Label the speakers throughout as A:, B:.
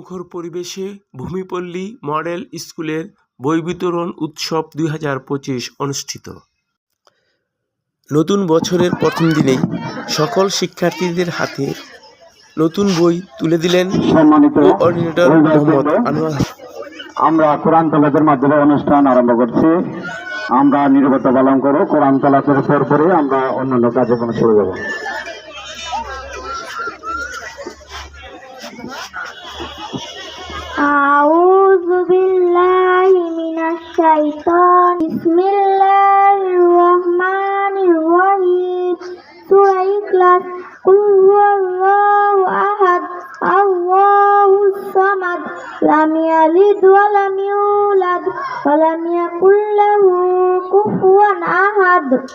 A: উৎসবমুখর পরিবেশে ভূমিপল্লী মডেল স্কুলের বই বিতরণ উৎসব দুই হাজার পঁচিশ অনুষ্ঠিত। নতুন বছরের প্রথম দিনেই সকল শিক্ষার্থীদের হাতে নতুন বই তুলে দিলেন
B: সম্মানিত
A: কোঅর্ডিনেটর মোহাম্মদ আনোয়ার।
B: আমরা কোরআন তলাতের মাধ্যমে অনুষ্ঠান আরম্ভ করছি। আমরা নিরাপত্তা পালন করো কোরআন তলাতের পর পরে আমরা অন্যান্য কার্যক্রমে চলে যাব
C: أعوذ بالله من الشيطان. بسم الله الرحمن الرحيم. سورة إخلاص. قل هو الله أحد. الله الصمد. لم يلد ولم يولد ولم يكن له كفوا أحد.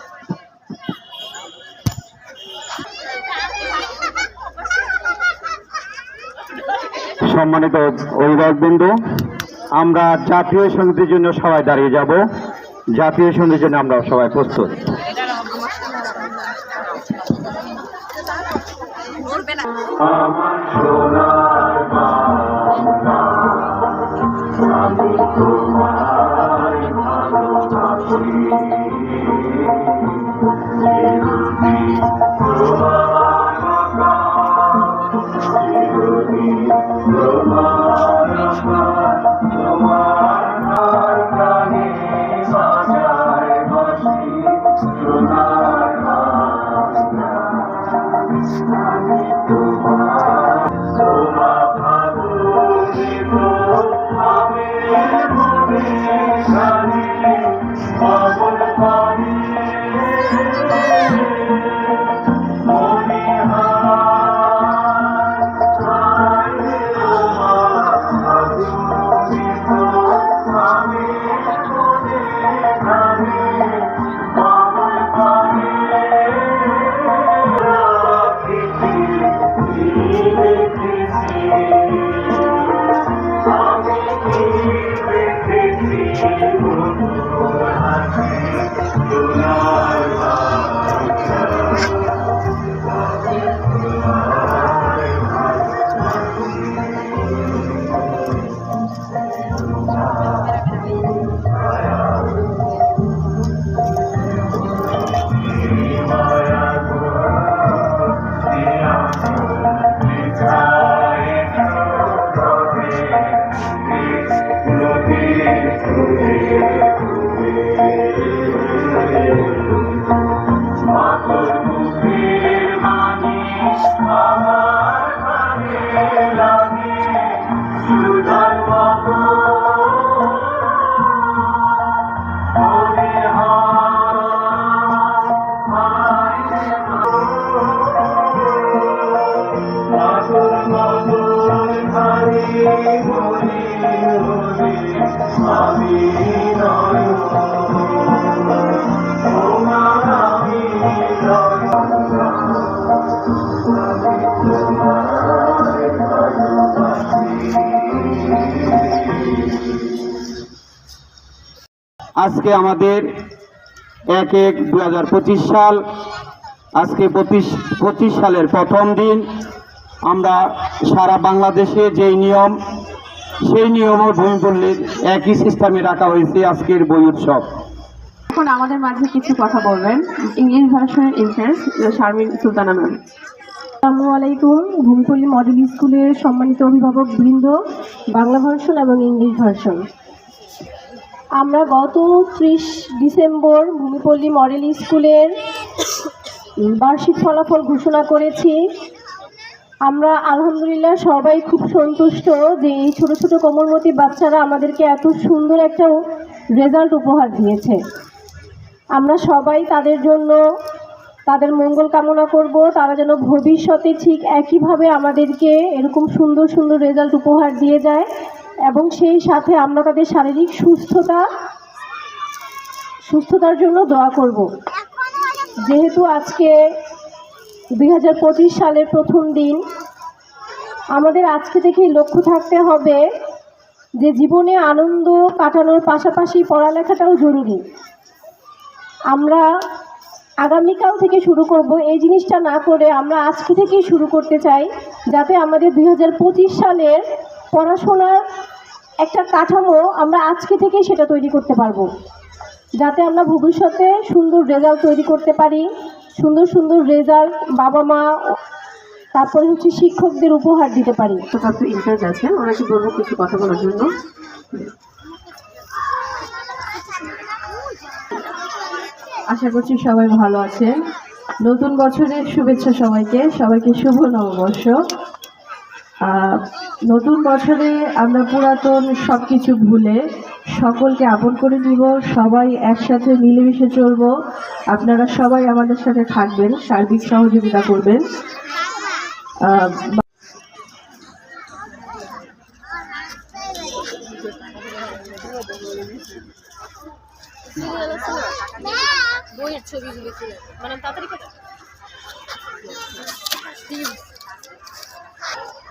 B: সম্মানিত অভিভাবকবৃন্দ, আমরা জাতীয় সঙ্গীতের জন্য সবাই দাঁড়িয়ে যাব। জাতীয় সঙ্গীতের জন্য আমরা সবাই প্রস্তুত। Thank you. うん。আজকে আমাদের এক এক দু হাজার পঁচিশ সাল আজকে পঁচিশ পঁচিশ সালের প্রথম দিন। আমরা সারা বাংলাদেশে যেই নিয়ম সেই নিয়মও ভূমিপল্লীর একই সিস্টেমে রাখা হয়েছে আজকের বই উৎসব।
D: এখন আমাদের মাঝে কিছু কথা বলবেন। ইংলিশ ভার্সনের ইনচার্জ শারমিন সুলতানা ম্যাম
E: আসসালামু আলাইকুম। ভূমিপল্লী মডেল স্কুলের সম্মানিত অভিভাবক বৃন্দ বাংলা ভার্সন এবং ইংলিশ ভার্সন আমরা গত ত্রিশ ডিসেম্বর ভূমিপল্লী মডেল স্কুলের বার্ষিক ফলাফল ঘোষণা করেছি। আমরা আলহামদুলিল্লাহ সবাই খুব সন্তুষ্ট যে এই ছোটো ছোটো কোমলমতি বাচ্চারা আমাদেরকে এত সুন্দর একটা রেজাল্ট উপহার দিয়েছে। আমরা সবাই তাদের জন্য তাদের মঙ্গল কামনা করব। তারা যেন ভবিষ্যতে ঠিক একইভাবে আমাদেরকে এরকম সুন্দর সুন্দর রেজাল্ট উপহার দিয়ে যায়। এবং সেই সাথে আমরা তাদের শারীরিক সুস্থতা, সুস্থতার জন্য দোয়া করব। যেহেতু আজকে দুই হাজার পঁচিশ সালের প্রথম দিন, আমাদের আজকে থেকেই লক্ষ্য থাকতে হবে যে জীবনে আনন্দ কাটানোর পাশাপাশি পড়ালেখাটাও জরুরি। আমরা আগামীকাল থেকে শুরু করব। এই জিনিসটা না করে আমরা আজকে থেকেই শুরু করতে চাই, যাতে আমাদের দু হাজার পঁচিশ সালের পড়াশোনার একটা কাঠামো আমরা আজকে থেকে সেটা তৈরি করতে পারব। যাতে আমরা ভবিষ্যতে সুন্দর রেজাল্ট তৈরি করতে পারি, সুন্দর সুন্দর রেজাল্ট বাবা মা তারপরে হচ্ছে শিক্ষকদের উপহার দিতে পারি।
D: কথা বলার জন্য। আশা করছি সবাই ভালো আছেন নতুন বছরের শুভেচ্ছা সবাইকে। সবাইকে শুভ নববর্ষ। নতুন বছরে আমরা পুরাতন সব কিছু ভুলে সকলকে আপন করে নিব সবাই একসাথে মিলেমিশে চলব। আপনারা সবাই আমাদের সাথে থাকবেন সার্বিক সহযোগিতা করবেন। আহ,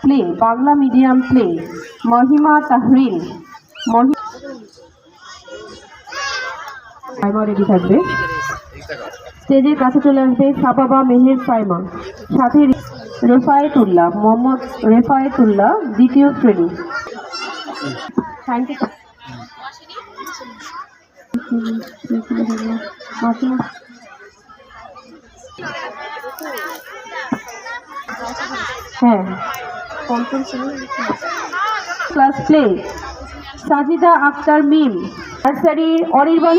D: play Bangla medium play Mahima Tahrin ready থাকবে। স্টেজের কাছে চলে আসবে সাবাবা মেহের সাইমা সাথে রেফায়েতুল্লাহ, মোহাম্মদ রেফায়েতুল্লাহ, দ্বিতীয় শ্রেণি। সাইনটি হ্যাঁ। Class play Sajida Akter Mim nursery Anirban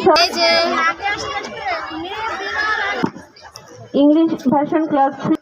D: English version class three